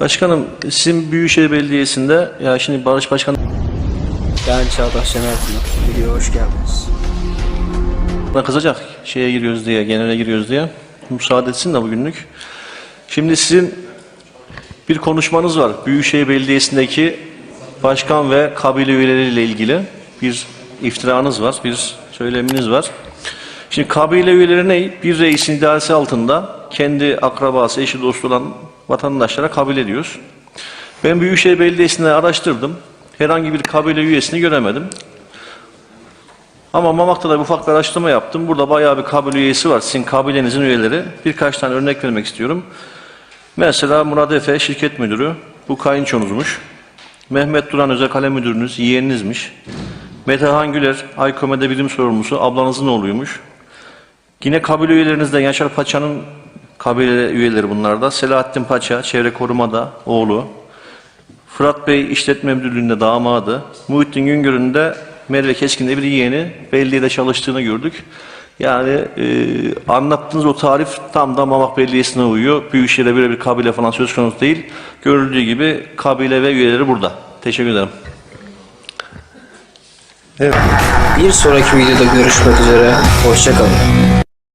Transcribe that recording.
Başkanım sizin Büyükşehir Belediyesi'nde ya şimdi Barış Başkan Ben Çağdaş Şener. Videoya hoş geldiniz. bana kızacak şeye giriyoruz diye, genele giriyoruz diye. Müsaade etsin de bugünlük. Şimdi sizin bir konuşmanız var. Büyükşehir Belediyesi'ndeki başkan ve kabile üyeleriyle ilgili bir iftiranız var, bir söyleminiz var. Şimdi kabile üyeleri ne? Bir reisin idaresi altında kendi akrabası, eşi, dostu olan vatandaşlara kabile diyoruz. Ben Büyükşehir Belediyesi'nde araştırdım. Herhangi bir kabile üyesini göremedim. Ama Mamak'ta da ufak bir araştırma yaptım. Burada bayağı bir kabile üyesi var. Sizin kabilenizin üyeleri. Birkaç tane örnek vermek istiyorum. Mesela Murat Efe şirket müdürü. Bu kayınçonuzmuş. Mehmet Duran özel kalem müdürünüz yeğeninizmiş. Metehan Güler Aykome'de bilim sorumlusu ablanızın oğluymuş. Yine kabile üyelerinizden Yaşar Paça'nın kabile üyeleri bunlarda. Selahattin Paça çevre korumada oğlu. Fırat Bey işletme müdürlüğünde damadı. Muhittin Güngör'ün de Merve Keskin'de bir yeğeni belediyede çalıştığını gördük. Yani e, anlattığınız o tarif tam da Mamak Belediyesi'ne uyuyor. Büyükşehir'de böyle bir kabile falan söz konusu değil. Görüldüğü gibi kabile ve üyeleri burada. Teşekkür ederim. Bir sonraki videoda görüşmek üzere. Hoşçakalın.